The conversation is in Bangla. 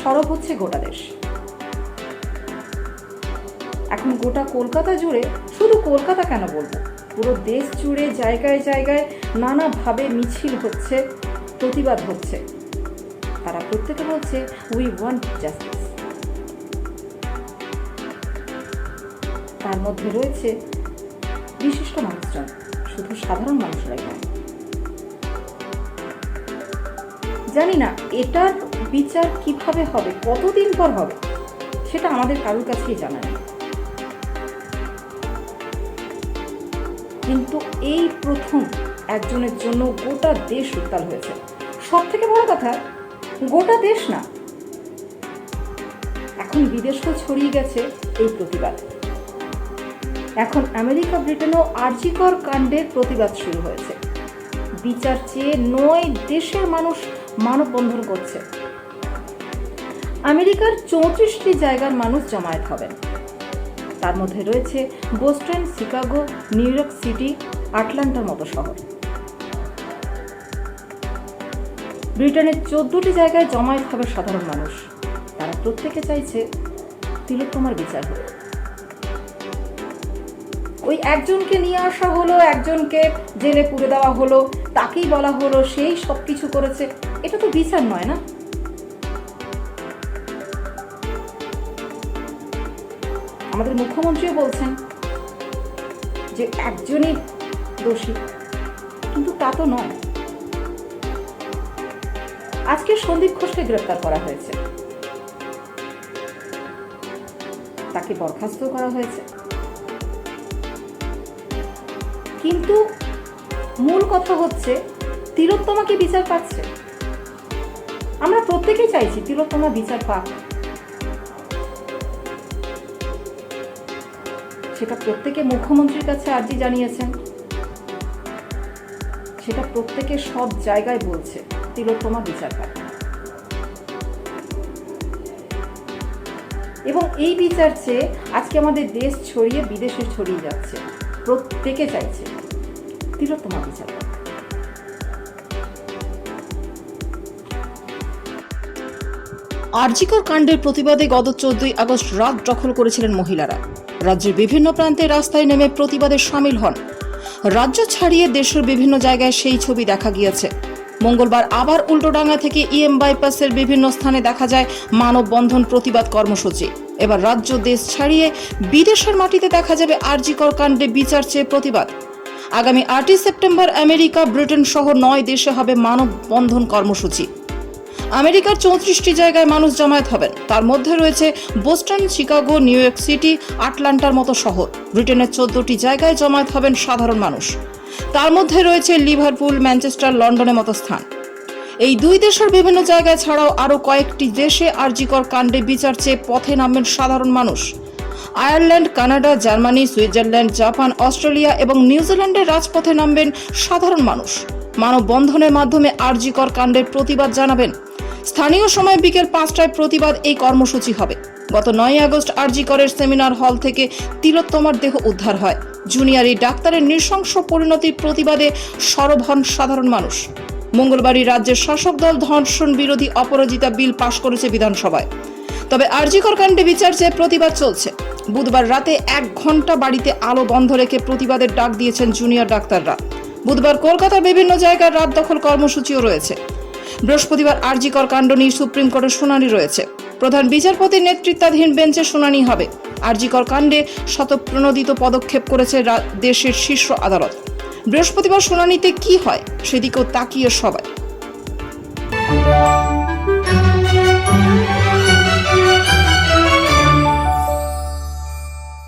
সরব হচ্ছে গোটা দেশ। এখন গোটা কলকাতা জুড়ে শুধু কলকাতা কেন বলব? পুরো দেশ জুড়ে জায়গায় জায়গায় নানাভাবে মিছিল হচ্ছে, প্রতিবাদ হচ্ছে। তারা প্রত্যেকে বলছে উই ওয়ান্ট জাস্টিস তার মধ্যে রয়েছে বিশিষ্ট মানুষজন, শুধু সাধারণ মানুষরাই নয় জানি না এটার বিচার কীভাবে হবে, কতদিন পর হবে, সেটা আমাদের কারোর কাছেই জানা নেই। কিন্তু এই প্রথম একজনের জন্য গোটা দেশ উত্তাল হয়েছে। সব থেকে বড় কথা, গোটা দেশ না, এখন বিদেশেও ছড়িয়ে গেছে এই প্রতিবাদ। এখন আমেরিকা, ব্রিটেনও আর্জিকর কাণ্ডের প্রতিবাদ শুরু হয়েছে। বিচার চেয়ে নয় দেশের মানুষ মানববন্ধন করছে। আমেরিকার চৌত্রিশটি জায়গার মানুষ জমায়েত হবেন। তার মধ্যে রয়েছে Boston, Chicago, New York City, আটলান্টার মতো শহর। ব্রিটেনের চোদ্দটি জায়গায় জমায়েত হবে সাধারণ মানুষ। তারা প্রত্যেকে চাইছে তিলোত্তমার বিচার হোক ওই একজনকে নিয়ে আসা হলো, একজনকে জেলে পুড়ে দেওয়া হলো। তাকেই বলা হলো, সেই সব কিছু করেছে। এটা তো বিচার নয় না? আমাদের মুখ্যমন্ত্রীও বলছেন যে একজনই দোষী, কিন্তু তা তো নয়। আজকে সন্দীপ ঘোষকে গ্রেপ্তার করা হয়েছে। তাকে বরখাস্ত করা হয়েছে। কিন্তু মূল কথা হচ্ছে তিলোত্তমাকে বিচার পাচ্ছে? আমরা প্রত্যেকেই চাইছি তিলোত্তমা বিচার পাক। সেটা প্রত্যেকে মুখ্যমন্ত্রীর কাছে আর্জি জানিয়েছেন। সেটা প্রত্যেকে সব জায়গায় বলছে, তিলোত্তমা বিচার পাক। এবং এই বিচার চেয়ে আজকে আমাদের দেশ ছড়িয়ে বিদেশে ছড়িয়ে যাচ্ছে। প্রত্যেকে চাইছে। তিলোত্তমা বিচার। আরজিকর কাণ্ডের প্রতিবাদে গত চোদ্দই আগস্ট রাত দখল করেছিলেন মহিলারা। রাজ্যের বিভিন্ন প্রান্তে রাস্তায় নেমে প্রতিবাদে সামিল হন। রাজ্য ছাড়িয়ে দেশের বিভিন্ন জায়গায় সেই ছবি দেখা গিয়েছে। মঙ্গলবার আবার উল্টোডাঙ্গা থেকে ইএম বাইপাসের বিভিন্ন স্থানে দেখা যায় মানববন্ধন প্রতিবাদ কর্মসূচি। এবার রাজ্য দেশ ছাড়িয়ে বিদেশের মাটিতে দেখা যাবে আরজিকর কাণ্ডে বিচার চেয়ে প্রতিবাদ। আগামী আটই সেপ্টেম্বর আমেরিকা, ব্রিটেন সহ নয় দেশে হবে মানববন্ধন কর্মসূচি। আমেরিকার চৌত্রিশটি জায়গায় মানুষ জমায়েত হবেন। তার মধ্যে রয়েছে Boston, Chicago, New York City, আটলান্টার মতো শহর। ব্রিটেনের চোদ্দটি জায়গায় জমায়েত হবেন সাধারণ মানুষ। তার মধ্যে রয়েছে লিভারপুল, ম্যানচেস্টার, লন্ডনের মতো স্থান। এই দুই দেশের বিভিন্ন জায়গায় ছাড়াও আরও কয়েকটি দেশে আরজিকর কাণ্ডে বিচার চেয়ে পথে নামবেন সাধারণ মানুষ। Ireland, Canada, Germany, Switzerland, Japan, Australia এবং নিউজিল্যান্ডের রাজপথে নামবেন সাধারণ মানুষ। মানববন্ধনের মাধ্যমে আরজিকর কাণ্ডের প্রতিবাদ জানাবেন। স্থানীয় সময় বিকেল পাঁচটায় প্রতিবাদ এই কর্মসূচি হবে। গত নয় আগস্ট আরজি করের সেমিনার হল থেকে তিলোত্তমার দেহ উদ্ধার হয়। জুনিয়র ডাক্তারের নৃশংস পরিণতির প্রতিবাদে সরব হন সাধারণ মানুষ। মঙ্গলবারই রাজ্যের শাসক দল ধর্ষণ বিরোধী অপরাজিতা বিল পাশ করেছে বিধানসভায়। তবে আরজিকর কাণ্ডে বিচার চেয়ে প্রতিবাদ চলছে। বুধবার রাতে এক ঘণ্টা বাড়িতে আলো বন্ধ রেখে প্রতিবাদের ডাক দিয়েছেন জুনিয়র ডাক্তাররা। বুধবার কলকাতার বিভিন্ন জায়গায় রাত দখল কর্মসূচিও রয়েছে। বৃহস্পতিবার আরজিকর কাণ্ড নিয়ে সুপ্রিম কোর্টের শুনানি রয়েছে। প্রধান বিচারপতির নেতৃত্বাধীন বেঞ্চে শুনানি হবে। আরজিকর কাণ্ডে শতপ্রণোদিত পদক্ষেপ করেছে দেশের শীর্ষ আদালত। বৃহস্পতিবার শুনানিতে কি হয়, সেদিকেও তাকিয়ে সবাই।